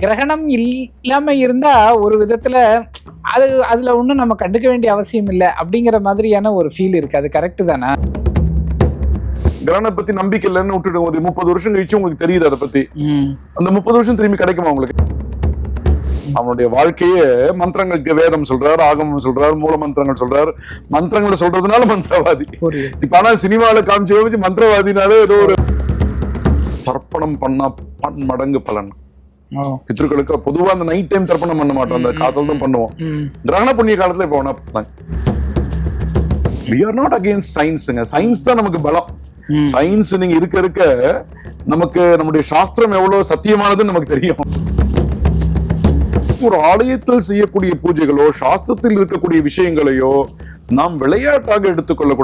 கிரகணம் இல்லாம இருந்தா ஒரு விதத்துல அது அதுல ஒண்ணும் நம்ம கண்டுக்க வேண்டிய அவசியம் இல்லை அப்படிங்கிற மாதிரியான ஒரு ஃபீல் இருக்கு. அது கரெக்ட் தானே? கிரகணம் பத்தி நம்பிக்கை இல்லைன்னு விட்டுட்டு ஒரு முப்பது வருஷம் கழிச்சு உங்களுக்கு தெரியுது அதை பத்தி. அந்த முப்பது வருஷம் திரும்பி கிடைக்குமா உங்களுக்கு? அவனுடைய வாழ்க்கையே மந்திரங்களுக்கு வேதம் சொல்றாரு ஆகமம் சொல்றாரு மூல மந்திரங்கள் சொல்றாரு. மந்திரங்களை சொல்றதுனால மந்திரவாதி. இப்ப ஆனா சினிமாவில காமிச்சு மந்திரவாதினாலே ஏதோ ஒரு தர்ப்பணம் பண்ணா பன்மடங்கு பலன். ஓ. பித்ருக்களுக்கு பொதுவா அந்த நைட் டைம் தர்ப்பணம் பண்ண மாட்டோம். அந்த காதல் தான் பண்ணுவோம். கிரகண புண்ணிய காலத்துல இப்ப வி ஆர் நாட் அகேன்ஸ்ட் சயின்ஸுங்க சயின்ஸ் தான் நமக்கு பலம். சயின்ஸ் நீங்க இருக்க இருக்க நமக்கு நம்முடைய சாஸ்திரம் எவ்வளவு சத்தியமானதுன்னு நமக்கு தெரியும். ஒரு ஆலயத்தில் செய்யக்கூடிய பூஜைகளோ சாஸ்திரத்தில் இருக்கக்கூடிய விஷயங்களையோ நாம் விளையாட்டாக எடுத்துக்கொள்ளக்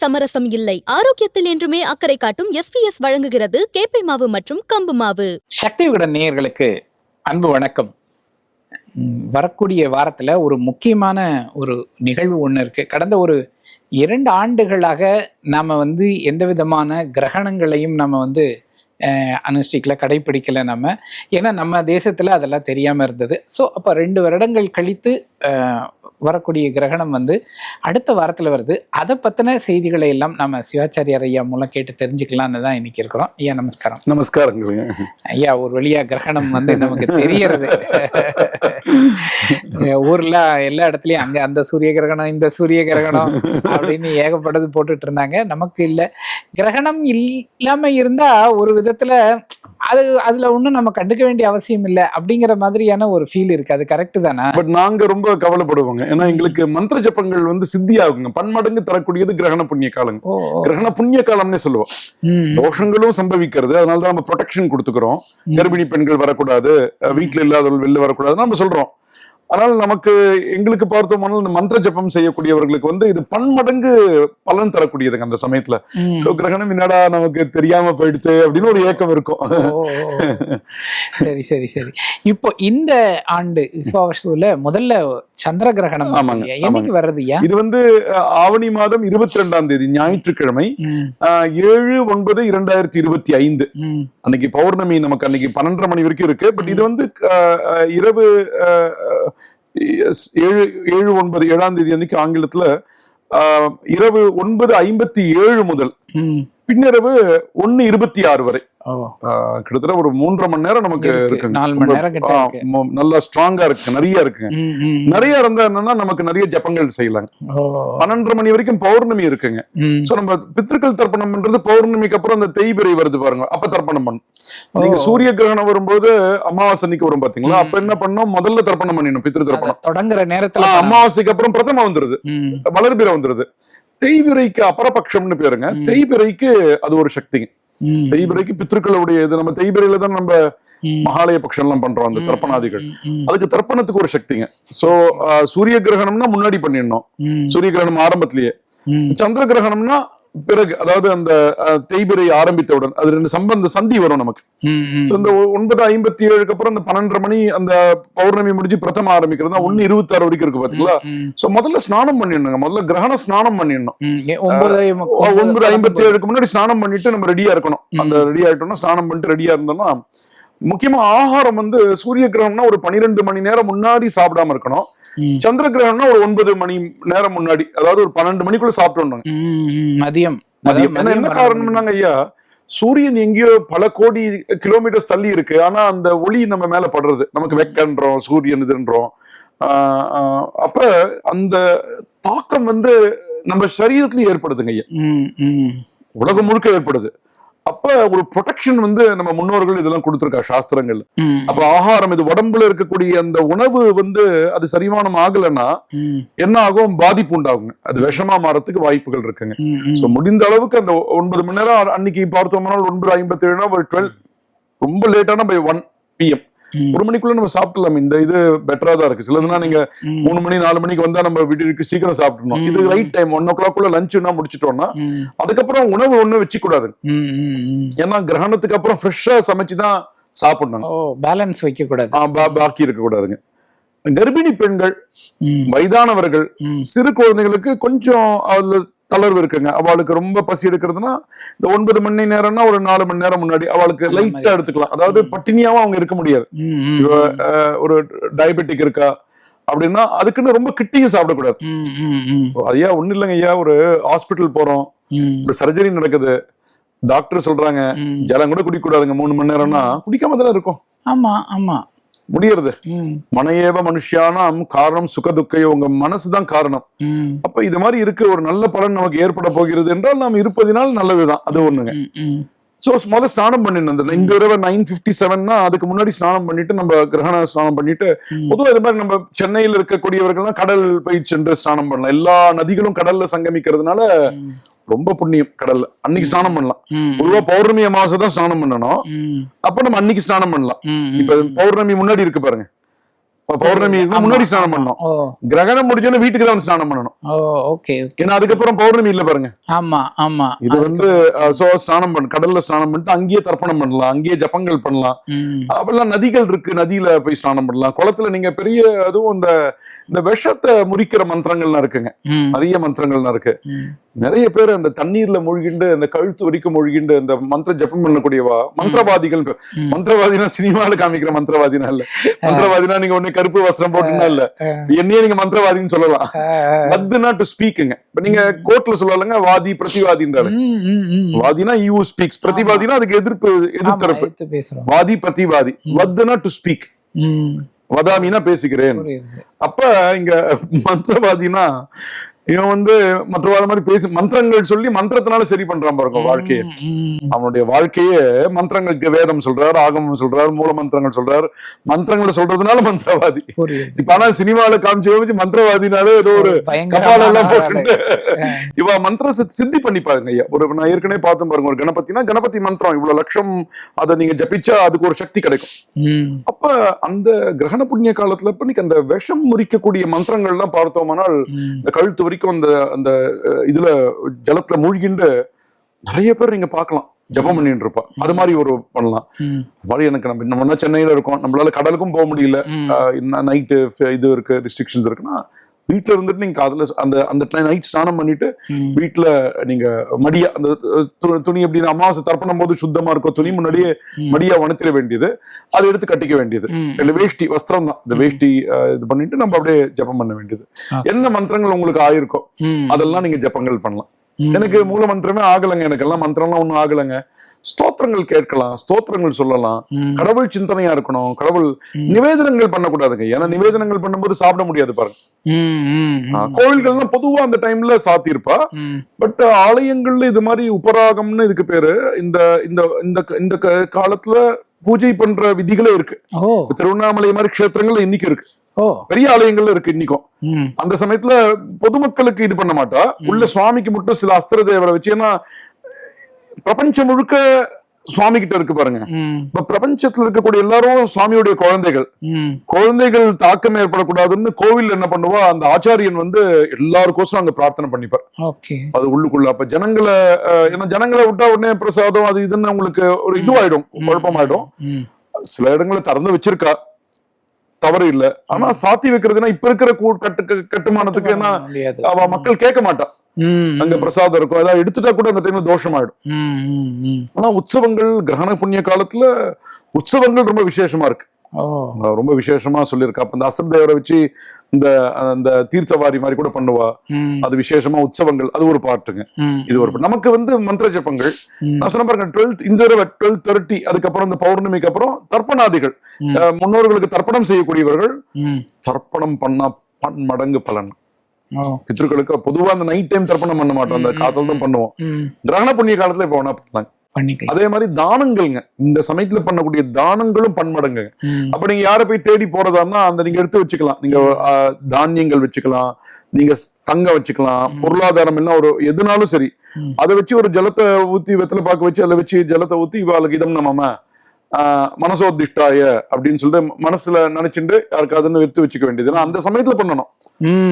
சமரசம் இல்லை. ஆரோக்கியத்தில் என்றுமே அக்கறை காட்டும் எஸ்பிஎஸ் வழங்குகிறது கேப்பை மாவு மற்றும் கம்பு மாவு. சக்தி விகடன் நேயர்களுக்கு அன்பு வணக்கம். வரக்கூடிய வாரத்தில் ஒரு முக்கியமான ஒரு நிகழ்வு ஒன்று இருக்கு. கடந்த ஒரு இரண்டு ஆண்டுகளாக நாம் வந்து எந்த விதமான கிரகணங்களையும் நம்ம வந்து அஹ், அனுஷ்டிக்கல நம்ம ஏன்னா நம்ம தேசத்தில் அதெல்லாம் தெரியாமல் இருந்தது. ஸோ அப்போ ரெண்டு வருடங்கள் கழித்து வரக்கூடிய கிரகணம் வந்து அடுத்த வாரத்துல வருது. அதை பத்தின செய்திகளை எல்லாம் நம்ம சிவாச்சாரியார் ஐயா மூலம் கேட்டு தெரிஞ்சுக்கலாம்னு தான் இன்னைக்கு இருக்கிறோம். ஐயா நமஸ்காரம். நமஸ்காரங்களுங்க ஐயா ஒரு வழியா கிரகணம் வந்து நமக்கு தெரியறது. ஊர்ல எல்லா இடத்துலயும் அங்க அந்த சூரிய கிரகணம் இந்த சூரிய கிரகணம் அப்படின்னு ஏகப்பட்டது போட்டுட்டு இருந்தாங்க. நமக்கு இல்ல. கிரகணம் இல்லாம இருந்தா ஒரு விதத்துல அது அதுல ஒண்ணும் நம்ம கண்டுக்க வேண்டிய அவசியம் இல்லை அப்படிங்கிற மாதிரியான ஒரு ஃபீல் இருக்கு. அது கரெக்ட் தானே? பட் நாங்க ரொம்ப கவலைப்படுவோங்க. ஏன்னா எங்களுக்கு மந்திர ஜபங்கள் வந்து சித்தியாகுங்க. பன்மடங்கு தரக்கூடியது கிரகண புண்ணிய காலங்க. கிரகண புண்ணிய காலம்னே சொல்லுவோம். தோஷங்களும் சம்பவிக்கிறது. அதனால தான் நம்ம ப்ரொடெக்ஷன் கொடுத்துக்கிறோம். கர்ப்பிணி பெண்கள் வரக்கூடாது வீட்டுல இல்லாதவர்கள் வெளில வரக்கூடாது நம்ம சொல்றோம். ஆனால் நமக்கு எங்களுக்கு பார்த்தோம்னா இந்த மந்திர ஜபம் செய்யக்கூடியவர்களுக்கு வந்து இது பன்மடங்கு பலன் தரக்கூடியதுங்க அந்த சமயத்துல. சோ கிரகணம் என்னடா நமக்கு தெரியாம போயிடுத்து அப்படின்னு ஒரு ஏக்கம் இருக்கும். சரி சரி சரி. இப்போ இந்த ஆண்டு விஸ்வாவசுல முதல்ல சந்திர கிரகணம் ஆமாங்க. என்னைக்கு வர்றது இது வந்து ஆவணி மாதம் இருபத்தி ரெண்டாம் தேதி ஞாயிற்றுக்கிழமை. ஏழு ஒன்பது இரண்டாயிரத்தி இருபத்தி ஐந்து. அன்னைக்கு பௌர்ணமி நமக்கு அன்னைக்கு பன்னெண்டரை மணி வரைக்கும் இருக்கு. பட் இது வந்து இரவு ஏழு ஏழு ஒன்பது ஏழாம் தேதி அன்னைக்கு ஆங்கிலத்துல இரவு ஒன்பது ஐம்பத்தி ஏழு முதல் பின்னிரவு ஒன்னு இருபத்தி ஆறு வரை. கிட்டத்தட்ட ஒரு மூன்றரை மணி நேரம் நமக்கு இருக்கு. இருக்கு. நல்லா ஸ்ட்ராங்கா இருக்கு நிறைய இருக்குங்க. ம். நிறைய இருந்தா என்னன்னா நமக்கு நிறைய ஜபங்கள் செய்யலாங்க. பன்னெண்டரை மணி வரைக்கும் பௌர்ணமி இருக்குங்க. சோ நம்ம பித்திருக்கள் தர்ப்பணம் பண்றது பௌர்ணமிக்கு அப்புறம் அந்த தேய்பிரை வருது பாருங்க. அப்ப தர்ப்பணம் பண்ணும். நீங்க. சூரிய கிரகணம் வரும்போது அமாவாசை அன்னைக்கு வரும் பாத்தீங்களா? அப்ப என்ன பண்ணோம் முதல்ல தர்ப்பணம் பண்ணிடணும் பித்திரு தர்ப்பணம். தொடங்குற நேரத்துல அமாவாசைக்கு அப்புறம் பிரதம வந்துருது. வளர்பிறை வந்துருது. தேய்பிரைக்கு அபரபக்ஷம்னு பேருங்க. ம். தேய்பிரைக்கு அது ஒரு சக்திங்க தேய்பிரைக்கு பித்திருக்களுடைய இது நம்ம தேய்பிரையில தான் நம்ம மகாலய பட்சம் எல்லாம் பண்றோம் அந்த தர்ப்பணாதிகள். அதுக்கு தர்ப்பணத்துக்கு ஒரு சக்திங்க. சோ சூரிய கிரகணம்னா முன்னாடி பண்ணிடணும். சூரிய கிரகணம் ஆரம்பத்திலேயே. சந்திர கிரகணம்னா பிறகு அதாவது அந்த தேய்பிரை ஆரம்பித்தவுடன் அது ரெண்டு சம்பந்த சந்தி வரும் நமக்கு. இந்த ஒன்பது ஐம்பத்தி ஏழுக்கு அப்புறம் அந்த பன்னெண்டரை மணி அந்த பௌர்ணமி முடிஞ்சு பிரதம ஆரம்பிக்கிறது ஒன்னு இருபத்தி ஆறு வரைக்கும் இருக்கு பாத்தீங்களா? சோ முதல்ல ஸ்நானம் பண்ணிடணுங்க. முதல்ல கிரகண ஸ்நானம் பண்ணிடணும். ஒன்பது ஐம்பத்தி ஏழுக்கு முன்னாடி ஸ்நானம் பண்ணிட்டு நம்ம ரெடியா இருக்கணும். அந்த ரெடி ஆயிட்டோம்னா ஸ்நானம் பண்ணிட்டு ரெடியா இருந்தோம்னா முக்கியமா ஆகாரம் வந்து சூரிய கிரகம்னா ஒரு பன்னிரெண்டு மணி நேரம் முன்னாடி சாப்பிடாம இருக்கணும். சந்திர கிரகம்னா ஒரு ஒன்பது மணி நேரம் முன்னாடி அதாவது ஒரு பன்னெண்டு மணிக்குள்ள சாப்பிட்டோம். மதியம். என்ன காரணம்னாங்க ஐயா சூரியன் எங்கேயோ பல கோடி கிலோமீட்டர்ஸ் தள்ளி இருக்கு. ஆனா அந்த ஒளி நம்ம மேல படுறது. நமக்கு வெக்கன்றோம் சூரியன் இதுன்றோம். அப்ப அந்த தாக்கம் வந்து நம்ம சரீரத்திலயும் ஏற்படுதுங்க ஐயா. உலகம் முழுக்க ஏற்படுது. அப்ப ஒரு ப்ரொடெக்ஷன் வந்து நம்ம முன்னோர்கள் இதெல்லாம் கொடுத்துருக்கா சாஸ்திரங்கள் அப்ப ஆகாரம் இது உடம்புல இருக்கக்கூடிய அந்த உணவு வந்து அது சரிமானம் ஆகலைன்னா என்ன ஆகும்? பாதிப்பு உண்டாகுங்க. அது விஷமா மாறத்துக்கு வாய்ப்புகள் இருக்குங்க. சோ முடிந்த அளவுக்கு அந்த ஒன்பது மணி நேரம் அன்னைக்கு பார்த்தோம்னா ஒன்பது ஐம்பத்தி ஏழுனா ஒரு டுவெல் ரொம்ப லேட்டான பை ஒன் பிஎம். ஒரு மணிக்குள்ள நம்ம சாப்பிடலாம் இந்த இது பெட்டரா தான் இருக்கு. சிலதுனா நீங்க மூணு மணி நாலு மணிக்கு வந்தா நம்ம வீட்டுக்கு சீக்கிரம் சாப்பிடணும் இது. Right time one o'clock குள்ள லஞ்சுனா முடிச்சிட்டோம்னா அதுக்கப்புறம் உணவு ஒண்ணு வச்சு கூடாது. ஏன்னா கிரகணத்துக்கு அப்புறம் ஃப்ரெஷ்ஷா சமைச்சு தான் சாப்பிடணும். ஓ பேலன்ஸ் வைக்க கூடாது பாக்கி இருக்க கூடாதுங்க கர்ப்பிணி பெண்கள் வயதானவர்கள் சிறு குழந்தைகளுக்கு கொஞ்சம் அதுல தளர்வு இருக்குங்க. அவளுக்கு ரொம்ப பசி எடுக்கிறதுனா இந்த ஒன்பது மணி நேரம்னா ஒரு நாலு மணி நேரம் முன்னாடி அவளுக்கு லைட்டா. எடுத்துக்கலாம். அதாவது. பட்டினியாவும் அவங்க இருக்க முடியாது. ஒரு டயபெட்டிக் இருக்கா அப்படின்னா அதுக்குன்னு ரொம்ப கிட்டியும் சாப்பிடக்கூடாது. ஐயா ஒண்ணு இல்லைங்க ஐயா? ஒரு ஹாஸ்பிட்டல் போறோம். ஒரு சர்ஜரி நடக்குது. டாக்டர் சொல்றாங்க. ஜலம் கூட குடிக்க கூடாதுங்க மூணு மணி நேரம்னா குடிக்காம தானே இருக்கும். ஆமா ஆமா. முடியறது. மனையேவ மனுஷியானாம் காரணம் சுக துக்கையோ உங்க மனசுதான் காரணம். அப்ப இது மாதிரி இருக்கு. ஒரு நல்ல பலன் நமக்கு ஏற்பட போகிறது என்றால் நாம் இருப்பதினால் நல்லதுதான். அது ஒண்ணுங்க. சோ முதல்ல ஸ்நானம் பண்ணிட்டு இந்த தடவை நைன் பிப்டி செவன்னா அதுக்கு முன்னாடி ஸ்நானம் பண்ணிட்டு நம்ம கிரகண ஸ்நானம் பண்ணிட்டு ம். பொதுவா இது மாதிரி நம்ம சென்னையில் இருக்கக்கூடியவர்கள்லாம் கடல் போய் சென்று ஸ்நானம் பண்ணலாம். எல்லா நதிகளும் கடல்ல சங்கமிக்கிறதுனால ரொம்ப புண்ணியம் கடல்ல. அன்னைக்கு ஸ்நானம் பண்ணலாம். பொதுவா பௌர்ணமி அமாவாசை தான் ஸ்நானம் பண்ணணும். அப்ப நம்ம அன்னைக்கு ஸ்நானம் பண்ணலாம். இப்ப பௌர்ணமி முன்னாடி இருக்கு பாருங்க. பௌர்ணமி முன்னாடி ஸ்நானம் ஓ. கிரகணம் முடிஞ்சோன்னு வீட்டுக்கு தான் ஸ்நானம் பண்ணணும். ஓகே ஏன்னா அதுக்கப்புறம் பௌர்ணமி இல்ல பாருங்க. ஆமா ஆமா. இது வந்து சோ ஸ்நானம் பண்ண கடல்ல ஸ்நானம் பண்ணிட்டு அங்கேயே தர்ப்பணம் பண்ணலாம். அங்கேயே ஜபங்கள் பண்ணலாம். அப்பெல்லாம் நதிகள் இருக்கு. நதியில போய் ஸ்நானம் பண்ணலாம். குளத்துல நீங்க பெரிய அதுவும் இந்த இந்த விஷத்தை முறிக்கிற மந்திரங்கள்லாம் இருக்குங்க. நிறைய மந்திரங்கள்லாம் இருக்கு. நிறைய பேர் அந்த தண்ணீர்ல மூழ்கிண்டு அந்த கழுத்து வரைக்கும் மூழ்கிண்டு அந்த மந்திர ஜபம் பண்ணக்கூடியவா மந்திரவாதிகள். மந்திரவாதினா சினிமால காமிக்கிற மந்திரவாதினா இல்ல. மந்திரவாதினா நீங்க ஒண்ணு கருப்பு வஸ்திரம் போட்டுனா இல்ல. என்னையே நீங்க மந்திரவாதின்னு சொல்லலாம். வத்துனா டு ஸ்பீக்குங்க இப்ப நீங்க கோர்ட்ல சொல்லலாங்க வாதி பிரதிவாதின்றாரு. வாதினா யூ ஸ்பீக்ஸ் பிரதிவாதினா அதுக்கு எதிர்ப்பு எதிர்த்தரப்பு. வாதி பிரதிவாதி. வத்துனா டு ஸ்பீக் வதாமினா பேசுகிறேன் அப்ப இங்க மந்திரவாதினா இவன் வந்து மற்றவாத மாதிரி பேசி மந்திரங்கள் சொல்லி மந்திரத்தினால சரி பண்றான் பாருங்க வாழ்க்கையை. அவனுடைய வாழ்க்கையே மந்திரங்களுக்கு வேதம் சொல்றாரு ஆகமம் சொல்றாரு மூல மந்திரங்கள் சொல்றாரு. மந்திரங்களை சொல்றதுனால மந்திரவாதி. இப்ப ஆனா சினிமால காமிச்சு காமிச்சு மந்திரவாதினாலே ஏதோ ஒரு கபால எல்லாம் போட்டு இவ மந்திர சித்- சித்தி பண்ணி பாருங்க ஐயா. ஒரு நான் ஏற்கனவே பார்த்தேன் பாருங்க ஒரு கணபதினா கணபதி மந்திரம் இவ்வளவு லட்சம் அதை நீங்க ஜபிச்சா அதுக்கு ஒரு சக்தி கிடைக்கும். அப்ப அந்த கிரகண புண்ணிய காலத்துல இப்ப அந்த விஷம் முறிக்கக்கூடிய மந்திரங்கள் எல்லாம் பார்த்தோமானால். இந்த கழுத்து வரைக்கும் அந்த அந்த இதுல ஜலத்துல மூழ்கிண்டு நிறைய பேர் நீங்க பார்க்கலாம். ஜபம் பண்ணிட்டு இருப்பா. அது மாதிரி ஒரு பண்ணலாம். மாதிரி எனக்கு நம்ம நம்ம சென்னையில இருக்கோம். நம்மளால கடலுக்கும் போக முடியல. நைட்டு இது இருக்கு ரெஸ்ட்ரிக்ஷன்ஸ் இருக்குன்னா வீட்டுல இருந்துட்டு நீங்க அதுல அந்த அந்த நைட் ஸ்நானம் பண்ணிட்டு. வீட்டுல நீங்க மடியா அந்த துணி எப்படின்னா அமாவாசை தர்ப்பணம் போது சுத்தமா இருக்கும் துணி முன்னாடியே. மடியா வனத்திர வேண்டியது அதை எடுத்து கட்டிக்க வேண்டியது. இல்ல வேஷ்டி வஸ்திரம் தான் இந்த வேஷ்டி இது பண்ணிட்டு நம்ம அப்படியே ஜெபம் பண்ண வேண்டியது. என்ன மந்திரங்கள் உங்களுக்கு ஆயிருக்கோ ம். அதெல்லாம் நீங்க ஜெபங்கள் பண்ணலாம். எனக்கு மூல மந்திரமே ஆகலைங்க. எனக்கெல்லாம் மந்திரம்லாம் ஒண்ணும் ஆகலைங்க. ஸ்தோத்திரங்கள் கேட்கலாம். ஸ்தோத்திரங்கள் சொல்லலாம். கடவுள் சிந்தனையா இருக்கணும். கடவுள். நிவேதனங்கள் பண்ணக்கூடாதுங்க. ஏன்னா நிவேதனங்கள் பண்ணும்போது சாப்பிட முடியாது பாருங்க. கோவில்கள்லாம் பொதுவா அந்த டைம்ல சாத்தியிருப்பா. பட் ஆலயங்கள்ல இது மாதிரி உபராகம்னு இதுக்கு பேரு இந்த இந்த இந்த காலத்துல பூஜை பண்ற விதிகளே இருக்கு. திருவண்ணாமலை மாதிரி க்ஷேத்திரங்கள்ல இன்னைக்கு இருக்கு. பெரிய ஆலயங்கள்ல இருக்கு இன்னைக்கும். அந்த சமயத்துல பொதுமக்களுக்கு இது பண்ண மாட்டா. உள்ள சுவாமிக்கு மட்டும் சில அஸ்திர தேவரை வச்சு ஏன்னா பிரபஞ்சம் முழுக்க சுவாமி கிட்ட இருக்கு பாருங்க. இப்ப பிரபஞ்சத்துல இருக்கக்கூடிய எல்லாரும் சுவாமியுடைய குழந்தைகள். குழந்தைகள் தாக்கம் ஏற்படக்கூடாதுன்னு கோவில் என்ன பண்ணுவா? அந்த ஆச்சாரியன் வந்து எல்லாருக்கோசரம் அங்க பிரார்த்தனை பண்ணிப்பார். அது உள்ளுக்குள்ள அப்ப ஜனங்களை ஏன்னா ஜனங்களை விட்டா உடனே பிரசாதம் அது இதுன்னு உங்களுக்கு ஒரு இதுவாயிடும் குழப்பமாயிடும். சில இடங்களை திறந்து வச்சிருக்கா. தவறு இல்ல. ஆனா சாத்தி வைக்கிறதுனா இப்ப இருக்கிற கட்டு கட்டு- கட்டுமானத்துக்கு என்ன முடியாது. அவ மக்கள் கேட்க மாட்டா. ம், அங்க பிரசாதம் இருக்கும். ஏதாவது எடுத்துட்டா கூட அந்த டைம்ல தோஷமாயிடும். ம், ம், ம். ஆனா உற்சவங்கள் கிரகண புண்ணிய காலத்துல உற்சவங்கள் ரொம்ப விசேஷமா இருக்கு. ரொம்ப விசேஷமா சொல்லியிருக்கா. அப்ப இந்த அஸ்திர தேவரை வச்சு இந்த அந்த தீர்த்தவாரி மாதிரி கூட பண்ணுவா. அது விசேஷமா உற்சவங்கள் அது ஒரு பாட்டுங்க. இது ஒரு. நமக்கு வந்து மந்திர ஜபங்கள் ம், நான் சொன்ன பாருங்க டுவெல்த் இந்த தடவை டுவெல் தேர்ட்டி அதுக்கப்புறம் இந்த பௌர்ணமிக்கு அப்புறம் தர்ப்பணாதிகள். முன்னோர்களுக்கு தர்ப்பணம் செய்யக்கூடியவர்கள். தர்ப்பணம் பண்ணா பன்மடங்கு பலன். ஓ. பித்ருக்களுக்கு பொதுவா அந்த நைட் டைம் தர்ப்பணம் பண்ண மாட்டோம். அந்த காத்தல் தான் பண்ணுவோம். கிரகண புண்ணிய காலத்துல இப்ப வேணா பண்ணலாம். பண்ணிக்கலாம். அதே மாதிரி தானங்கள்ங்க. இந்த சமயத்துல பண்ணக்கூடிய தானங்களும் பன்மடங்குங்க. அப்ப நீங்க யாரை போய் தேடி போறதான்னா அந்த நீங்க எடுத்து வச்சுக்கலாம். நீங்க தானியங்கள் வச்சுக்கலாம். நீங்க தங்கம் வச்சுக்கலாம். பொருளாதாரம் என்ன ஒரு எதுனாலும் சரி. அதை வச்சு ஒரு ஜலத்தை ஊத்தி வெத்தலை பாக்க வச்சு அதில் வச்சு ஜலத்தை ஊத்தி இவாளுக்கு இதம் நம்ம மனசோதிஷ்டாய அப்படின்னு சொல்லிட்டு மனசுல நினைச்சுட்டு யாருக்காதுன்னு எடுத்து வச்சுக்க வேண்டியது. ஏன்னா அந்த சமயத்துல பண்ணணும்.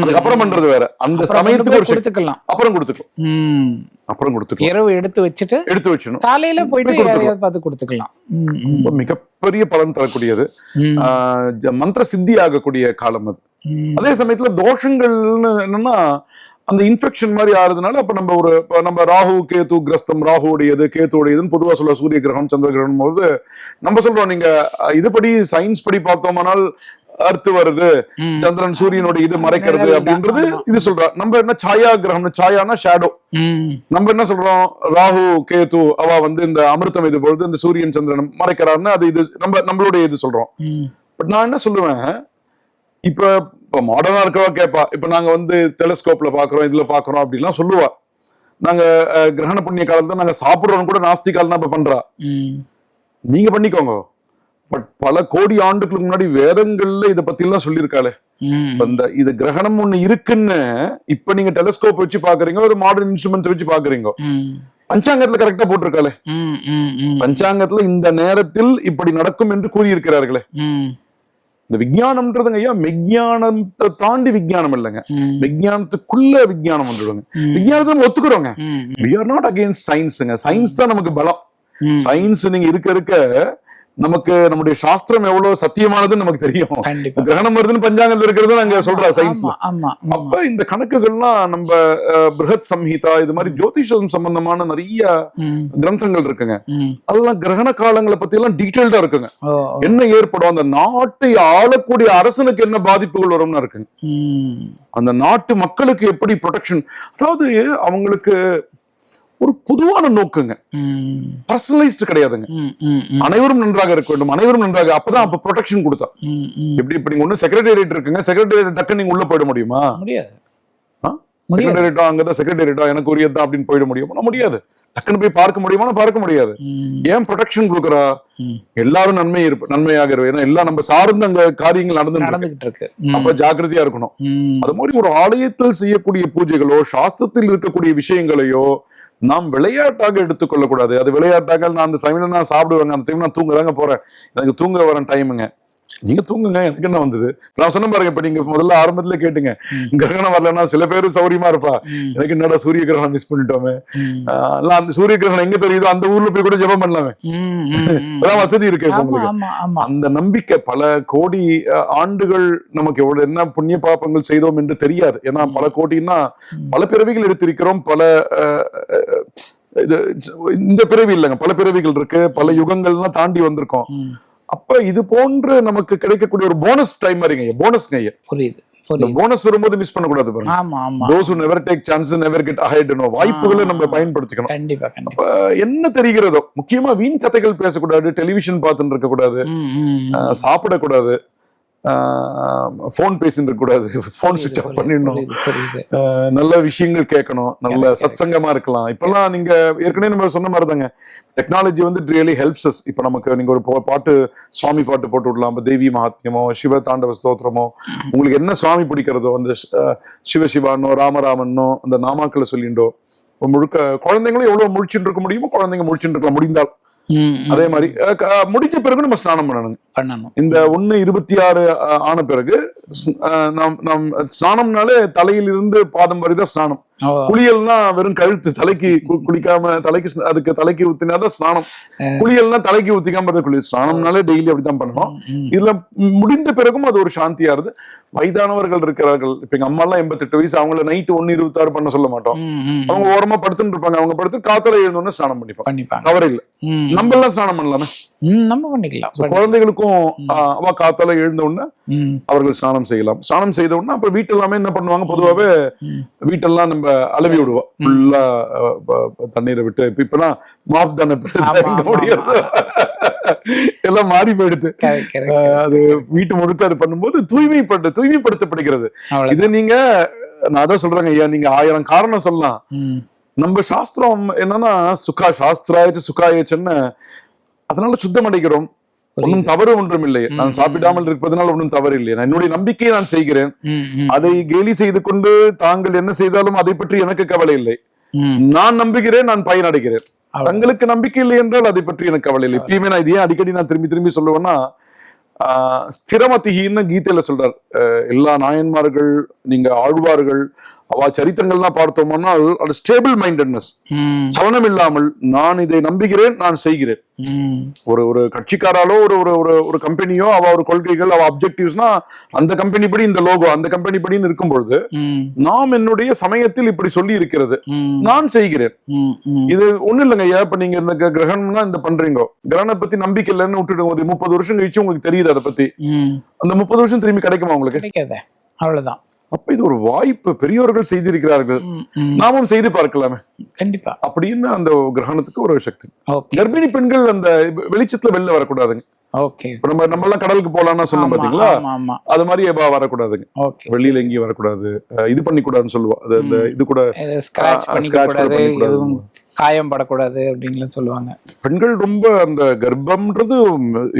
அதுக்கப்புறம் பண்றது வேற. அந்த சமயத்துக்கு ஒரு கொடுத்துக்கலாம். அப்புறம் கொடுத்துக்கலாம். அப்புறம் கொடுத்துக்கலாம். இரவு எடுத்து வச்சுட்டு எடுத்து வச்சிடணும் காலையில போயிட்டு பார்த்து கொடுத்துக்கலாம். மிகப்பெரிய பலன் தரக்கூடியது. மந்திர சித்தி ஆகக்கூடிய காலம் அது. அதே சமயத்துல தோஷங்கள்னு என்னன்னா அந்த இன்ஃபெக்ஷன் மாதிரி ஆறுதுனால அப்ப நம்ம ஒரு இப்ப நம்ம ராகு கேது கிரஸ்தம் ராகுடையது கேத்துடையதுன்னு பொதுவா சொல்ல சூரிய கிரகம் சந்திர கிரகம் போது நம்ம சொல்றோம் நீங்க இதுபடி சயின்ஸ் படி பார்த்தோம்னால் அர்த்து வருது. சந்திரன் சூரியனுடைய இது மறைக்கிறது. அப்படின்றது. இது சொல்றோம் நம்ம என்ன சாயா கிரகம் சாயானா ஷேடோ. நம்ம என்ன சொல்றோம் ராகு கேது அவ வந்து இந்த அமிர்தம் இது பொழுது இந்த சூரியன் சந்திரன் மறைக்கிறாருன்னு அது இது நம்ம நம்மளுடைய இது சொல்றோம். பட் நான் என்ன சொல்லுவேன் இப்ப இப்ப மாடர்னா இருக்கவா கேட்பா இப்ப நாங்க வந்து டெலிஸ்கோப்ல பாக்குறோம் இதுல பாக்குறோம் அப்படிலாம் சொல்லுவா. நாங்க அஹ், கிரகண புண்ணிய காலத்துல நாங்க சாப்பிடுறோம் கூட நாஸ்தி காலம் இப்ப பண்றா. ம். நீங்க பண்ணிக்கோங்க. பட் பல கோடி ஆண்டுகளுக்கு முன்னாடி வேதங்கள்ல இத பத்தி எல்லாம் சொல்லியிருக்காளே இந்த இது கிரகணம் ஒண்ணு இருக்குன்னு இப்ப நீங்க டெலிஸ்கோப் வச்சு பாக்குறீங்க ஒரு மாடர்ன் இன்ஸ்ட்ருமெண்ட் வச்சு பாக்குறீங்க. பஞ்சாங்கத்துல கரெக்டா போட்டிருக்காளே. பஞ்சாங்கத்துல இந்த நேரத்தில் இப்படி நடக்கும் என்று கூறியிருக்கிறார்களே. இந்த விஞ்ஞானம்ன்றதுங்க ஐயா மெஞ்ஞானத்தை தாண்டி விஞ்ஞானம் இல்லைங்க ம். விஞ்ஞானத்துக்குள்ள விஞ்ஞானம் வந்துடுவாங்க ம். விஞ்ஞானத்தை நம்ம ஒத்துக்கிறோங்க. வி ஆர் நாட் அகேன்ஸ்ட் சயின்ஸுங்க சயின்ஸ் தான் நமக்கு பலம். சயின்ஸ் நீங்க இருக்க இருக்க நமக்கு நம்முடைய சாஸ்திரம் எவ்வளவு சத்தியமானதுன்னு நமக்கு தெரியும் கிரகணம் வருதுன்னு பஞ்சாங்கத்துல இருக்கிறது நாங்க சொல்றோம் சயின்ஸ்ல ஆமா. அப்ப இந்த கணக்குகள்லாம் நம்ம அஹ், பிருஹத் சம்ஹிதா இது மாதிரி ஜோதிஷம் சம்பந்தமான நிறைய. கிரந்தங்கள் இருக்குங்க. அதெல்லாம் கிரகண காலங்களை பத்தி எல்லாம் டீட்டெயில்டா இருக்குங்க. என்ன ஏற்படும் அந்த நாட்டை ஆளக்கூடிய அரசனுக்கு என்ன பாதிப்புகள் வரும்னு இருக்குங்க. அந்த நாட்டு மக்களுக்கு எப்படி ப்ரொடெக்ஷன் அதாவது அவங்களுக்கு ஒரு பொதுவான நோக்குங்க. பர்சனலைஸ்டு கிடையாதுங்க. அனைவரும் நன்றாக இருக்க வேண்டும். அனைவரும் நன்றாக அப்பதான் அப்ப ப்ரொடெக்ஷன் கொடுத்தா. எப்படி இப்ப நீங்க ஒண்ணு செக்ரட்டேரியட் இருக்குங்க. செக்ரட்டேரியட் டக்கு நீங்க உள்ள போயிட முடியுமா? முடியாது. முடியாது. செக்ரட்டேரியட்டா அங்கதான் செக்ரட்டேரியட்டா எனக்கு உரியதான் அப்படின்னு போயிட முடியுமா? முடியாது. டக்குன்னு போய் பார்க்க முடியுமா? பார்க்க முடியாது. ஏன் ப்ரொடெக்ஷன் கொடுக்குறா. எல்லாரும் நன்மை இருப்ப நன்மையாக இருக்கும் ஏன்னா எல்லாம் நம்ம சார்ந்து அங்க காரியங்கள் நடந்து நடந்துகிட்டு இருக்கு. அப்ப ஜாக்கிரதையா இருக்கணும். அது மாதிரி ஒரு ஆலயத்தில் செய்யக்கூடிய பூஜைகளோ சாஸ்திரத்தில் இருக்கக்கூடிய விஷயங்களையோ நாம் விளையாட்டாக எடுத்துக்கொள்ளக்கூடாது அது விளையாட்டாக நான் அந்த சமயம் நான் சாப்பிடுவேங்க அந்த டைம் நான் தூங்க தாங்க போறேன். எனக்கு தூங்க வரேன் டைமுங்க நீங்க தூங்குங்க எனக்கு என்ன வந்தது? நான் சொன்ன பாருங்க இப்ப நீங்க முதல்ல ஆரம்பத்துல கேட்டுங்க. கிரகணம் வரலன்னா சில பேர் சௌரியமா இருப்பா. எனக்கு என்னடா சூரிய கிரகணம் மிஸ் பண்ணிட்டோமே? அந்த சூரிய கிரகணம் எங்க தெரியுதோ அந்த ஊர்ல போய் கூட ஜெபம் பண்ணலாமே. இப்பதான் வசதி இருக்கு உங்களுக்கு. அந்த நம்பிக்கை பல கோடி ஆண்டுகள் நமக்கு எவ்வளவு என்ன புண்ணிய பாப்பங்கள் செய்தோம் என்று தெரியாது. ஏன்னா பல கோடின்னா பல பிறவிகள் எடுத்திருக்கிறோம் பல இது இந்த பிறவி இல்லைங்க. பல பிறவிகள் இருக்கு பல யுகங்கள்லாம் தாண்டி வந்திருக்கோம். அப்ப இது போன்று நமக்கு கிடைக்கக்கூடிய ஒரு போனஸ் டைம் வரீங்க போனஸ்ங்க ஐயா புரியுது போனஸ் வரும்போது மிஸ் பண்ணக்கூடாது பாருங்க ஆமா ஆமா those never take chance never get ahead வாய்ப்புகளை நம்ம பயன்படுத்திக்கணும் கண்டிப்பா அப்ப என்ன தெரிகிறதோ முக்கியமா வீண் கதைகள் பேசக்கூடாது டெலிவிஷன் பார்த்துட்டு இருக்க கூடாது ம். ம். ம். ஆஹ் சாப்பிடக்கூடாது ஃபோன் பேசிட்டு கூடாது. ஃபோன் சுவிச் ஆஃப் பண்ணிடணும். நல்ல விஷயங்கள் கேட்கணும். நல்ல சத்சங்கமா இருக்கலாம். இப்பெல்லாம் நீங்க ஏற்கனவே நம்ம சொன்ன மாதிரி தாங்க டெக்னாலஜி வந்து ரியலி ஹெல்ப்ஸ் அஸ் இப்போ நமக்கு நீங்க ஒரு பாட்டு சுவாமி பாட்டு போட்டு விடலாம். இப்ப தேவி மகாத்மியமோ சிவ தாண்டவ ஸ்தோத்திரமோ உங்களுக்கு என்ன சுவாமி பிடிக்கிறதோ அந்த சிவ சிவானோ ராமராமனோ அந்த நாமாக்களை சொல்லிண்டோ முழுக்க குழந்தைங்களும் எவ்வளவு முழிச்சுட்டு இருக்க முடியுமோ குழந்தைங்க முழிச்சுட்டு இருக்கலாம். முடிந்தால். அதே மாதிரி முடிஞ்ச பிறகு நம்ம ஸ்நானம் பண்ணணும். இந்த ஒண்ணு இருபத்தி ஆறு ஆன பிறகு நாம் நாம் ஸ்நானம்னாலே தலையிலிருந்து பாதம் வரைதான் ஸ்நானம். குளியல்னா வெறும் கழுத்து தலைக்கு குளிக்காம தலைக்கு அதுக்கு தலைக்கு ஊத்தினாதான் ஸ்நானம். குளியல்னா தலைக்கு ஊத்திக்காம இருந்த குளியல். ஸ்நானம்னாலே டெய்லி அப்படித்தான் பண்ணணும். இதுல முடிந்த பிறகும் அது ஒரு சாந்தியா இருந்து வயதானவர்கள் இருக்கிறார்கள். இப்ப எங்க அம்மா எல்லாம் எண்பத்தெட்டு வயசு அவங்கள நைட்டு ஒண்ணு இருபத்தாறு பண்ண சொல்ல மாட்டோம். அவங்க ஓரமா படுத்துட்டு இருப்பாங்க. அவங்க படுத்து காத்தல எழுந்தோன்னு ஸ்நானம் பண்ணிப்பாங்க. தவறு இல்லை. நம்ம எல்லாம் ஸ்நானம் பண்ணலாமே. நம்ம பண்ணிக்கலாம். பண்ணி- குழந்தைகளுக்கும் அவ காத்தால எழுந்த உடனே. அவர்கள் ஸ்நானம் செய்யலாம். ஸ்நானம் செய்த உடனே அப்புறம் வீட்டெல்லாமே என்ன பண்ணுவாங்க? பொதுவாகவே ம். வீட்டெல்லாம் நம்ம அலவி விடுவோம். ஃபுல்லா தண்ணீரை விட்டு. இப்ப இப்பெல்லாம் மாப் தானே முடியாது. எல்லாம் மாறி போயிடுது. அது வீட்டு முழுக்க அது பண்ணும்போது தூய்மைப்பட்டு தூய்மைப்படுத்தப்படுகிறது. இது நீங்க நான் அதான் சொல்றேங்க ஐயா நீங்க ஆயிரம் காரணம் சொல்லலாம். நம்ம சாஸ்திரம் என்னன்னா சுகா சாஸ்திராயச்சு சுகாயச்சுன்னு அதனால சுத்தம் அடைக்கிறோம் ஒன்றும் தவறு ஒன்றும் இல்லை நான் சாப்பிடாமல் இருப்பதனால் ஒன்றும் தவறு இல்லை நான் என்னுடைய நம்பிக்கையை நான் செய்கிறேன். அதை கேலி செய்து கொண்டு தாங்கள் என்ன செய்தாலும் அதை பற்றி எனக்கு கவலை இல்லை. நான் நம்புகிறேன் நான் பயனடைகிறேன். தங்களுக்கு நம்பிக்கை இல்லை என்றால் அதை பற்றி எனக்கு கவலை இல்லை. இப்பயுமே நான் இது ஏன் அடிக்கடி நான் திரும்பி திரும்பி சொல்லுவேன்னா ஆஹ், ஸ்திரமதிகின்னு கீதையில சொல்றார். எல்லா நாயன்மார்கள் நீங்க ஆழ்வார்கள் அவ சரித்திரங்கள்லாம் பார்த்தோம்னா அது ஸ்டேபிள் மைண்டட்னஸ். சலனம் இல்லாமல் நான் இதை நம்புகிறேன் நான் செய்கிறேன். ஒரு ஒரு கட்சிக்காராலோ ஒரு ஒரு ஒரு கம்பெனியோ அவ ஒரு கொள்கைகள் அவ அப்ஜெக்டிவ்ஸ்னா அந்த கம்பெனி படி இந்த லோகோ அந்த கம்பெனி படின்னு இருக்கும் பொழுது நாம் என்னுடைய சமயத்தில் இப்படி சொல்லி இருக்கிறது. நான் செய்கிறேன். இது ஒண்ணு இல்லைங்க ஐயா இப்ப நீங்க இந்த கிர- கிரகணம்னா இந்த பண்றீங்க. கிரகணம் பத்தி நம்பிக்கை இல்லைன்னு விட்டுடுங்க. ஒரு முப்பது வருஷம் கழிச்சு உங்களுக்கு தெரியுது? அதை பத்தி. அந்த முப்பது வருஷம் திரும்பி கிடைக்குமா உங்களுக்கு? கிடைக்காதே. அவ்வளவுதான். அப்ப இது ஒரு வாய்ப்பு பெரியவர்கள் செய்திருக்கிறார்கள். நாமும் செய்து பார்க்கலாமே. கண்டிப்பா. அப்படின்னு அந்த கிரகணத்துக்கு ஒரு சக்தி. கர்ப்பிணி பெண்கள் அந்த வெளிச்சத்துல வெளில வரக்கூடாதுங்க. ஓகே. இப்ப நம்ம நம்ம எல்லாம் கடலுக்கு போலாம்னா சொன்னோம் பாத்தீங்களா? அது மாதிரி எப்ப வரக்கூடாதுங்க. வெளியில எங்கேயும் வரக்கூடாது. இது பண்ணி கூடாதுன்னு சொல்லுவா அது அந்த இது கூட காயம் படக்கூடாது அப்படின்னு சொல்லுவாங்க. பெண்கள் ரொம்ப அந்த கர்ப்பம்ன்றது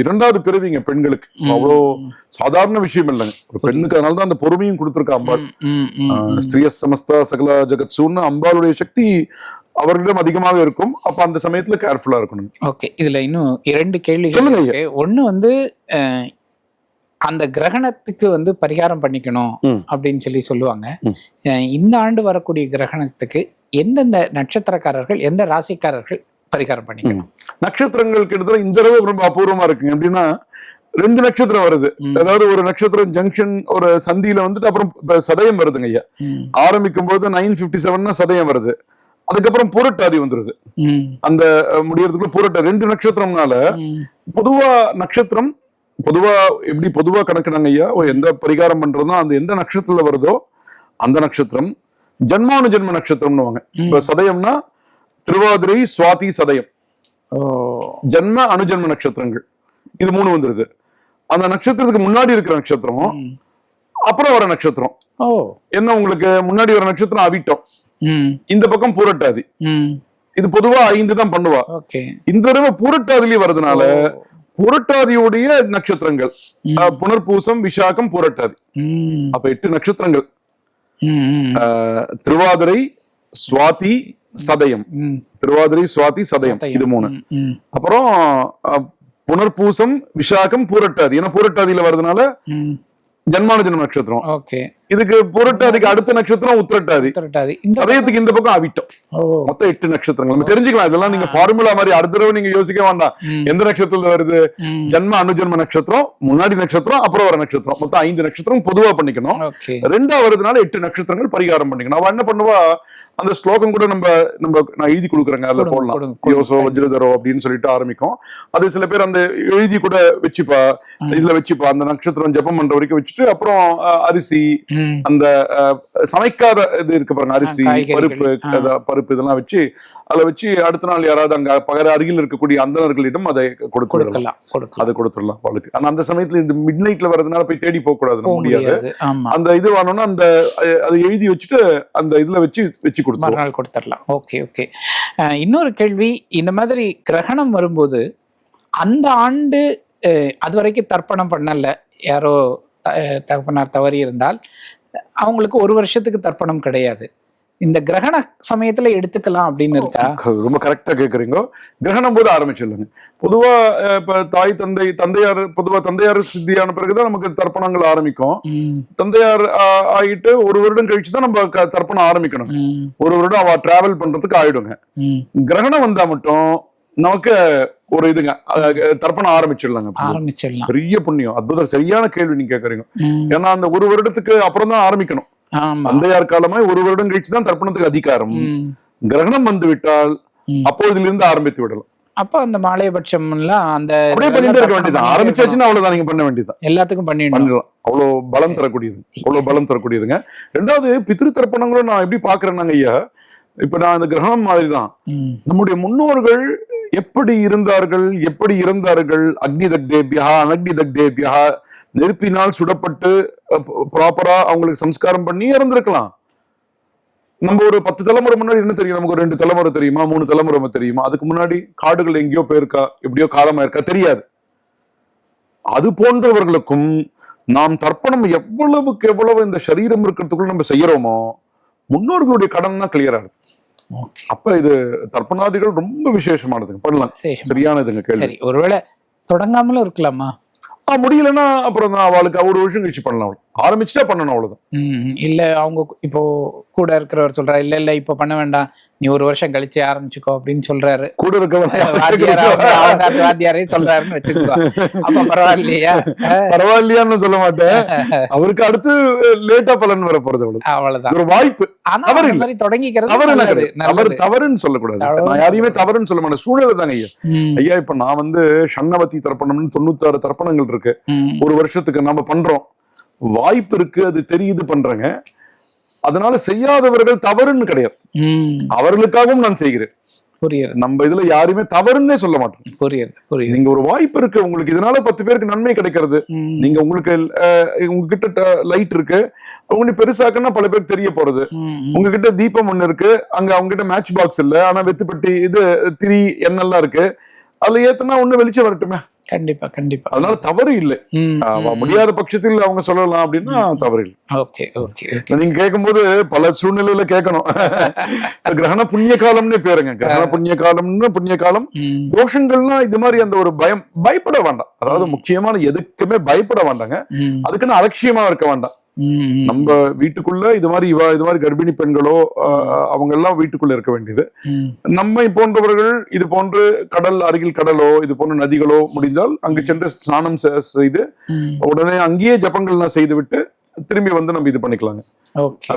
இரண்டாவது பிறவிங்க பெண்களுக்கு. அவ்வளோ சாதாரண விஷயம் இல்லைங்க. ஒரு பெண்ணுக்கு அதனால தான் அந்த பொறுமையும் கொடுத்துருக்கா அம்பாள். ஸ்ரீய சமஸ்தா சகல ஜெகத் சூன்னு அம்பாளுடைய சக்தி அவர்களிடம் அதிகமாக இருக்கும். அப்ப அந்த சமயத்துல கேர்ஃபுல்லா இருக்கணும். ஓகே இதுல இன்னும் இரண்டு கேள்விகள் சொல்லுங்க ஒண்ணு வந்து அந்த கிரகணத்துக்கு வந்து பரிகாரம் பண்ணிக்கணும். அப்படின்னு சொல்லி சொல்லுவாங்க. இந்த ஆண்டு வரக்கூடிய கிரகணத்துக்கு எந்தெந்த நட்சத்திரக்காரர்கள் எந்த ராசிக்காரர்கள் பரிகாரம் பண்ணிக்கணும்? நட்சத்திரங்கள் கிட்டத்தட்ட இந்த தடவை ரொம்ப அபூர்வமா இருக்குங்க. எப்படின்னா ரெண்டு நட்சத்திரம் வருது. அதாவது ஒரு நட்சத்திரம் ஜங்ஷன் ஒரு சந்தியில வந்துட்டு அப்புறம் சதயம் வருதுங்க ஐயா. ஆரம்பிக்கும் போது நைன் பிப்டி செவன்னா சதயம் வருது. அதுக்கப்புறம் புரட்டாதி வந்துருது. அந்த முடியறதுக்குள்ள புரட்ட ரெண்டு நட்சத்திரம்னால பொதுவா நட்சத்திரம் பொதுவா எப்படி பொதுவா கணக்குனாங்க ஐயா? எந்த பரிகாரம் பண்றதுனா அந்த எந்த நட்சத்திரத்துல வருதோ அந்த நட்சத்திரம். ஜன்மானு ஜென்ம நட்சத்திரம்னுவாங்க இப்ப சதயம்னா திருவாதிரை சுவாதி சதயம். ஜன்ம அனுஜன்ம நட்சத்திரங்கள். இது மூணு வந்துருது. அந்த நட்சத்திரத்துக்கு முன்னாடி இருக்கிற நட்சத்திரம் அப்புறம் வர நட்சத்திரம். என்ன உங்களுக்கு? முன்னாடி வர நட்சத்திரம் அவிட்டம். இந்த பக்கம் பூரட்டாதி. இது பொதுவா ஐந்து தான் பண்ணுவா. இந்த தடவை பூரட்டாதிலேயே வரதுனால ஓ, புரட்டாதியுடைய நட்சத்திரங்கள் புனர்பூசம் விஷாகம் புரட்டாதி. அப்ப எட்டு நட்சத்திரங்கள். திருவாதிரை சுவாதி சதயம். திருவாதிரை சுவாதி சதயம். இது மூணு. அப்புறம் புனர்பூசம் விஷாகம் பூரட்டாதி. ஏன்னா பூரட்டாதியில வர்றதுனால ம். ஜன்மான ஜென்ம நட்சத்திரம். ஓகே. இதுக்கு புரட்டாதிக்கு அடுத்த நட்சத்திரம் உத்திரட்டாதி. சதயத்துக்கு இந்த பக்கம் அவிட்டம். மொத்தம் எட்டு நட்சத்திரங்கள். நம்ம தெரிஞ்சுக்கலாம் இதெல்லாம் நீங்க ஃபார்முலா மாதிரி அடுத்த தடவை நீங்க யோசிக்க வேண்டாம். எந்த நட்சத்திரத்துல வருது? ஜன்ம அனுஜன்ம நட்சத்திரம் முன்னாடி நட்சத்திரம் அப்புறம் வர நட்சத்திரம். மொத்தம் ஐந்து நட்சத்திரம் பொதுவா பண்ணிக்கணும். ரெண்டா வருதுனால எட்டு நட்சத்திரங்கள் பரிகாரம் பண்ணிக்கணும். அவ என்ன பண்ணுவா? அந்த ஸ்லோகம் கூட நம்ம நம்ம நான் எழுதி கொடுக்குறேங்க அதுல போடலாம். யோசோ வஜ்ரதரோ அப்படின்னு சொல்லிட்டு ஆரம்பிக்கும். அது சில பேர் அந்த எழுதி கூட வச்சுப்பா. இதுல வச்சுப்பா. அந்த நட்சத்திரம் ஜெபம் பண்ற வரைக்கும் வச்சுட்டு அப்புறம் அரிசி அந்த சமைக்காத இது இருக்கு பாருங்க அரிசி. பருப்பு. அத- பருப்பு இதெல்லாம் வச்சு அதுல வச்சு அடுத்த நாள் யாராவது அங்க பகர அருகில் இருக்கக்கூடிய அந்தணர்களிடம் அதை கொடுத்து விடலாம். கொடுக்கலாம் கொடுக்கலாம். அதை கொடுத்துடலாம் அவளுக்கு ஆனா அந்த சமயத்துல இந்த மிட் நைட்ல வரதுனால போய் தேடி போக கூடாது முடியாது. அந்த இது வாங்கணும்னா அந்த அதை எழுதி வச்சுட்டு அந்த இதுல வச்சு வச்சு மறுநாள் கொடுத்துடலாம். Okay okay. இன்னொரு கேள்வி இந்த மாதிரி கிரகணம் வரும்போது அந்த ஆண்டு அது வரைக்கும் தர்ப்பணம் பண்ணல. யாரோ தகப்பனார் தவறி இருந்தால் அவங்களுக்கு ஒரு வருஷத்துக்கு தர்ப்பணம் கிடையாது. இந்த கிரகண சமயத்துல எடுத்துக்கலாம் அப்படின்னு இருக்கா? ரொம்ப கரெக்டா கேக்குறீங்க. கிரகணம் போது ஆரம்பிச்சிடலாங்க பொதுவா இப்ப தாய் தந்தை தந்தையார் பொதுவா தந்தையார் சித்தியான பிறகுதான் நமக்கு தர்ப்பணங்கள் ஆரம்பிக்கும். தந்தையார் ஆகிட்டு ஒரு வருடம் கழிச்சு தான் நம்ம தர்ப்பணம் ஆரம்பிக்கணும். ஒரு வருடம் அவ டிராவல் பண்றதுக்கு ஆயிடுங்க. கிரகணம் வந்தா மட்டும் நமக்கு ஒரு இதுங்க. தர்ப்பணம் ஆரம்பிச்சிடலாங்க. ஆரம்பிச்சிடலாம். பெரிய புண்ணியம். அற்புதம் சரியான கேள்வி நீங்க கேக்குறீங்க. ஏன்னா அந்த ஒரு வருடத்துக்கு அப்புறம் தான் ஆரம்பிக்கணும். ஆமா. தந்தையார் காலமாய் ஒரு வருடம் கழிச்சு தான் தர்ப்பணத்துக்கு அதிகாரம். கிரகணம் வந்து விட்டால் ம். அப்பொழுதிலிருந்து ஆரம்பித்து விடலாம். அப்போ அந்த மாலைபட்சம் எல்லாம் அந்த அப்படியே பண்ணிட்டே இருக்க வேண்டியதான் ஆரம்பிச்சாச்சுன்னா அவ்வளவுதான். நீங்க பண்ண வேண்டியதுதான். எல்லாத்துக்கும் பண்ணிடலாம். அவ்வளவு பலம் தரக்கூடியது அவ்வளவு பலம் தரக்கூடியதுங்க. ரெண்டாவது பித்ரு தர்ப்பணங்களும் நான் எப்படி பாக்குறேன்னாங்க ஐயா இப்ப நான் இந்த கிரகணம் மாதிரிதான். நம்முடைய முன்னோர்கள் எப்படி இருந்தார்கள் எப்படி இறந்தார்கள்? அக்னி தக்தேபியா அனக்னி தக்தேபியா நெருப்பினால் சுடப்பட்டு ப்ராப்பரா அவங்களுக்கு சம்ஸ்காரம் பண்ணி இறந்திருக்கலாம். நம்ம ஒரு பத்து தலைமுறை முன்னாடி என்ன தெரியும்? நமக்கு ஒரு ரெண்டு தலைமுறை தெரியுமா? மூணு தலைமுறை தெரியுமா? அதுக்கு முன்னாடி காடுகள் எங்கேயோ போயிருக்கா? எப்படியோ காலமா இருக்கா? தெரியாது. அது போன்றவர்களுக்கும் நாம் தர்ப்பணம் எவ்வளவுக்கு எவ்வளவு இந்த சரீரம் இருக்கிறதுக்குள்ள நம்ம செய்யறோமோ முன்னோர்களுடைய கடன் தான் கிளியர் ஆகுது. அப்ப இது தர்ப்பணாதிகள் ரொம்ப விசேஷமானதுங்க. பண்ணலாம் சரி சரியானதுங்க கேள்வி. சரி ஒருவேளை தொடங்காமலும் இருக்கலாமா? முடியலன்னா அப்புறம் அவளுக்கு ஒரு வருஷம் கழிச்சு பண்ணலாம். ஆரம்பிச்சுட்டா பண்ணணும் அவ்வளவுதான். இல்ல அவங்க இப்போ கூட இருக்கிறவர் சொல்றாரு இல்ல இல்ல இப்ப பண்ண வேண்டாம். நீ ஒரு வருஷம் கழிச்சு ஆரம்பிச்சுக்கோ அப்படின்னு சொல்றாரு. கூட வாத்தியாரே சொல்றாருன்னு வச்சுக்கோ. அப்ப பரவாயில்லையா? பரவாயில்லையான்னு சொல்ல மாட்டேன். அவருக்கு அடுத்து லேட்டா பலன் வர போறது அவ்வளவு அவ்வளவுதான். ஒரு வாய்ப்பு. தவறு. மாதிரி தொடங்கிக்கிறது தவறு தவறு தவறுன்னு சொல்லக்கூடாது. நான் யாரையுமே தவறுன்னு சொல்ல மாட்டேன். சூழ்நிலை தாங்க ஐயா. ஐயா இப்ப நான் வந்து ஷண்ணவதி தர்ப்பணம்னு தொண்ணூத்தாறு தர்ப்பணங்கள் இருக்கு. ஒரு வருஷத்துக்கு நாம பண்றோம். வாய்ப்பு இருக்கு அது தெரியுது பண்றேங்க. அதனால செய்யாதவர்கள் தவறுன்னு கிடையாது. அவர்களுக்காகவும் நான் செய்கிறேன். புரியுது. நம்ம இதுல யாருமே தவறுன்னே சொல்ல மாட்டோம். புரியுது புரியுது. நீங்க ஒரு வாய்ப்பு இருக்கு உங்களுக்கு இதனால பத்து பேருக்கு நன்மை கிடைக்கிறது. நீங்க உங்களுக்கு உங்ககிட்ட லைட் இருக்கு. உங்க பெருசாக்குன்னா பல பேருக்கு தெரிய போறது. உங்ககிட்ட தீபம் ஒண்ணு இருக்கு. அங்க அவங்க கிட்ட மேட்ச் பாக்ஸ் இல்ல. ஆனா வெத்துப்பட்டி இது திரி எண்ணெல்லாம் இருக்கு. அதுல ஏத்துனா ஒண்ணு வெளிச்சம் வரட்டுமே. கண்டிப்பா கண்டிப்பா. அதனால தவறு இல்லை. முடியாத பட்சத்தில் அவங்க சொல்லலாம் அப்படின்னா தவறு இல்லை. ஓகே ஓகே நீங்க கேட்கும்போது பல சூழ்நிலையில கேட்கணும். கிரகண புண்ணிய காலம்னே பேருங்க. கிரகண புண்ணிய காலம்னு புண்ணிய காலம். தோஷங்கள்லாம் இது மாதிரி அந்த ஒரு பயம் பயப்பட வேண்டாம். அதாவது முக்கியமான எதுக்குமே பயப்பட வேண்டாங்க. அதுக்குன்னு அலட்சியமா இருக்க வேண்டாம். நம்ம வீட்டுக்குள்ள இது மாதிரி இவ இது மாதிரி கர்ப்பிணி பெண்களோ அவங்க எல்லாம் வீட்டுக்குள்ள இருக்க வேண்டியது. நம்மை போன்றவர்கள் இது போன்று கடல் அருகில் கடலோ இது போன்ற நதிகளோ முடிந்தால் அங்கு சென்று ஸ்நானம் செய்து. உடனே அங்கேயே ஜபங்கள்லாம் செய்து விட்டு திரும்பி வந்து நம்ம இது பண்ணிக்கலாங்க.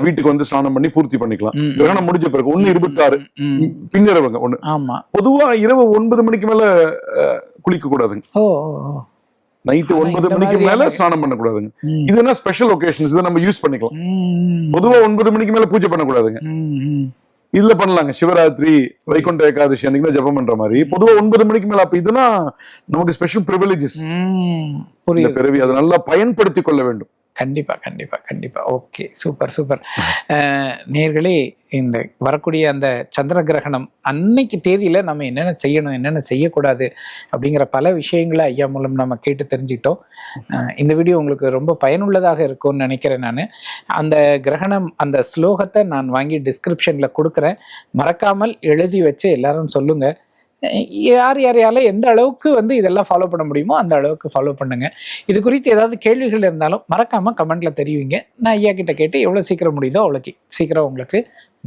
வீட்டுக்கு வந்து ஸ்நானம் பண்ணி பூர்த்தி பண்ணிக்கலாம். கிரகணம் முடிஞ்ச பிறகு ஒண்ணு இருபத்தாறு ம், பின்னிரவுங்க ஒண்ணு. ஆமா. பொதுவா இரவு ஒன்பது மணிக்கு மேல குளிக்க கூடாதுங்க. நைட்டு ஒன்பது மணிக்கு மேல ஸ்நானம் பண்ணக்கூடாதுங்க. இது என்ன ஸ்பெஷல் ஒகேஷன்ஸ் இதை நம்ம யூஸ் பண்ணிக்கலாம். பொதுவா ஒன்பது மணிக்கு மேல பூஜை பண்ணக்கூடாதுங்க. இதுல பண்ணலாங்க. சிவராத்திரி வைகுண்ட ஏகாதசி அன்னைக்கு ஜபம் பண்ற மாதிரி. பொதுவா ஒன்பது மணிக்கு மேல அப்ப இதெல்லாம் நமக்கு ஸ்பெஷல் ப்ரிவிலேஜஸ் பிறவி அதை நல்லா பயன்படுத்திக் கொள்ள வேண்டும். கண்டிப்பாக கண்டிப்பாக கண்டிப்பாக ஓகே சூப்பர் சூப்பர் நேர்களே இந்த வரக்கூடிய அந்த சந்திர கிரகணம் அன்னைக்கு தேதியில் நம்ம என்னென்ன செய்யணும் என்னென்ன செய்யக்கூடாது அப்படிங்கிற பல விஷயங்களை ஐயா மூலம் நம்ம கேட்டு தெரிஞ்சுக்கிட்டோம். இந்த வீடியோ உங்களுக்கு ரொம்ப பயனுள்ளதாக இருக்கும்னு நினைக்கிறேன் நான். அந்த கிரகணம் அந்த ஸ்லோகத்தை நான் வாங்கி டிஸ்கிரிப்ஷனில் கொடுக்குறேன். மறக்காமல் எழுதி வச்சு எல்லாரும் சொல்லுங்கள் யார் யாரையால எந்த அளவுக்கு வந்து இதெல்லாம் ஃபாலோ பண்ண முடியுமோ அந்த அளவுக்கு ஃபாலோ பண்ணுங்க. இது குறித்து ஏதாவது கேள்விகள் இருந்தாலும் மறக்காம கமெண்ட்ல தெரிவிங்க. நான் ஐயா கிட்ட கேட்டு எவ்வளவு சீக்கிரம் முடியுதோ அவ்வளோக்கு சீக்கிரம் உங்களுக்கு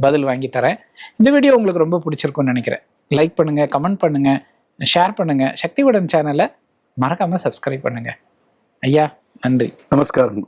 பதில் வாங்கி தரேன். இந்த வீடியோ உங்களுக்கு ரொம்ப பிடிச்சிருக்கும்னு நினைக்கிறேன். லைக் பண்ணுங்க கமெண்ட் பண்ணுங்க ஷேர் பண்ணுங்க. சக்திவுடன் சேனலை மறக்காம சப்ஸ்கிரைப் பண்ணுங்க. ஐயா நன்றி. நமஸ்காரம்.